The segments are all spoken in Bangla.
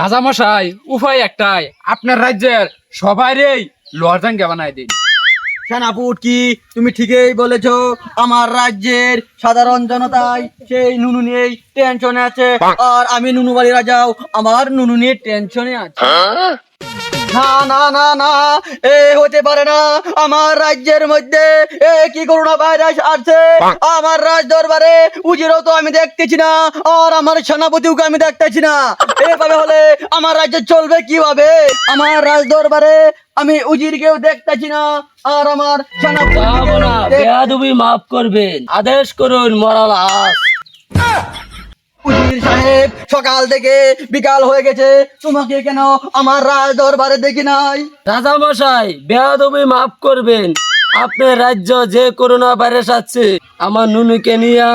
রাজামশাই উপায় একটাই আপনার রাজ্যের সবাইরেই লোহার জাঙ্গা বানায় দিন। সেনাপুট কি? তুমি ঠিকই বলেছ আমার রাজ্যের সাধারণ জনতাই সেই নুনু নিয়েই টেনশনে আছে। আর আমি নুনু বাড়ি রাজাও আমার নুনু নিয়ে টেনশনে আছে। না না না না এ হতে পারে না। আমার রাজ্যের মধ্যে এ কি করোনা ভাইরাস আসছে আমার রাজ দরবারে উজিরও তো আমি দেখতেছি না আর আমার সেনাপতিকে আমি দেখতেছি না। এভাবে হলে আমার রাজ্য চলবে কীভাবে? আমার রাজ দরবারে আমি উজির উজিরকেও দেখতেছি না আর আমার সেনাপতিকেও দেখ- মাফ করবেন আদেশ করুন মরাল আস উজির সাহেব সকাল থেকে বিকাল হয়ে গেছে। তোমাকে কেন আমার রাজ দরবারে দেখি নাই? রাজামশাই বেয়াদবি মাফ করবেন। আপনার রাজ্য যে করোনা ভাইরাস আছে আমার নুনুকে নিয়ে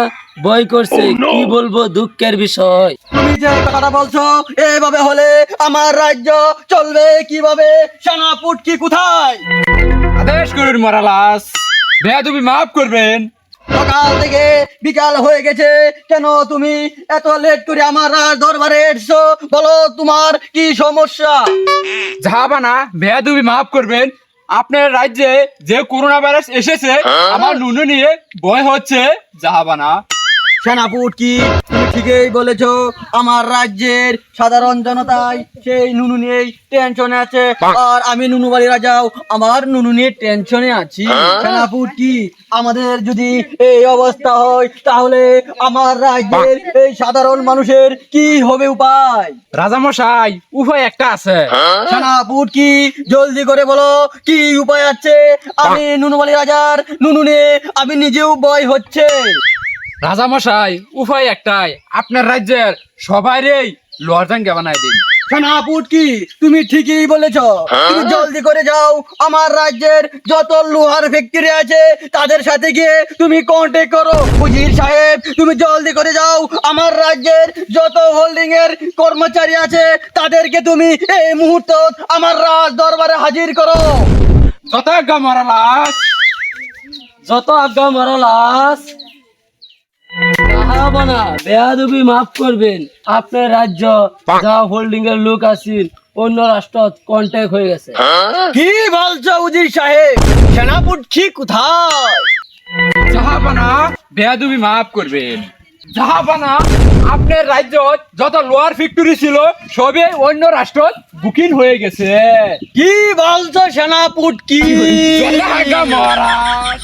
বই করছে। কি বলব দুঃখের বিষয়। তুমি যে কথাটা বলছো এইভাবে হলে আমার রাজ্য চলবে কীভাবে? সেনাপুট কি কোথায়? আদেশ করুন মরালাস। বেয়াদবি মাফ করবেন। সকাল থেকে বিকাল হয়ে গেছে। কেন তুমি এত লেট করে আমার রাজ দরবারে এসছো? বলো তোমার কি সমস্যা? জাহাবানা বেয়াদবি মাফ করবেন। আপনার রাজ্যে যে করোনা ভাইরাস এসেছে আমার নুনু নিয়ে ভয় হচ্ছে। জাহাবানা সেনাপুট কি তুমি ঠিকই বলেছ আমার রাজ্যের সাধারণ জনতাই সেই নুনু নিয়েই টেনশনে আছে। আর আমি নুনু বাড়ি রাজাও আমার নুনু নিয়ে টেনশনে আছি। সেনাপুট কি আমাদের যদি এই অবস্থা হয় তাহলে আমার রাজ্যের এই সাধারণ মানুষের কি হবে উপায়? রাজামশাই উপায় একটা আছে। সেনাপুট কি জলদি করে বলো কি উপায় আছে? আমি নুনু বাড়ি রাজার নুনু নিয়ে আমি নিজেও ভয় হচ্ছে। রাজামশাই উপায় একটাই আপনার রাজ্যের সবাইরেই লোহার জাঙ্গা বানায় দিন। সেনাপুট কি তুমি ঠিকই বলেছ। তুমি জলদি করে যাও আমার রাজ্যের যত লোহার ফ্যাক্টরি আছে তাদের সাথে গিয়ে তুমি কন্ট্যাক্ট করো। উজির সাহেব তুমি জলদি করে যাও আমার রাজ্যের যত হোল্ডিং এর কর্মচারী আছে তাদেরকে তুমি এই মুহূর্ত আমার রাজ দরবারে হাজির করো। যথাজ্ঞা মরালাস যত আজ্ঞা মরাল আস না বেয়াদবি মাফ করবেন। আপনার রাজ্য যা হোল্ডিং এর লোক আছেন অন্য রাষ্ট্র কন্ট্যাক্ট হয়ে গেছে। কি বলছো উজির সাহেব? কোথায়? জাহাবানা বেয়াদবি মাফ করবেন। জাহাবানা আপনার রাজ্য যত লোহার ফ্যাক্টরি ছিল সবে অন্য রাষ্ট্র বুকিং হয়ে গেছে। কি বলছো সেনাপুট কি মহারাজ।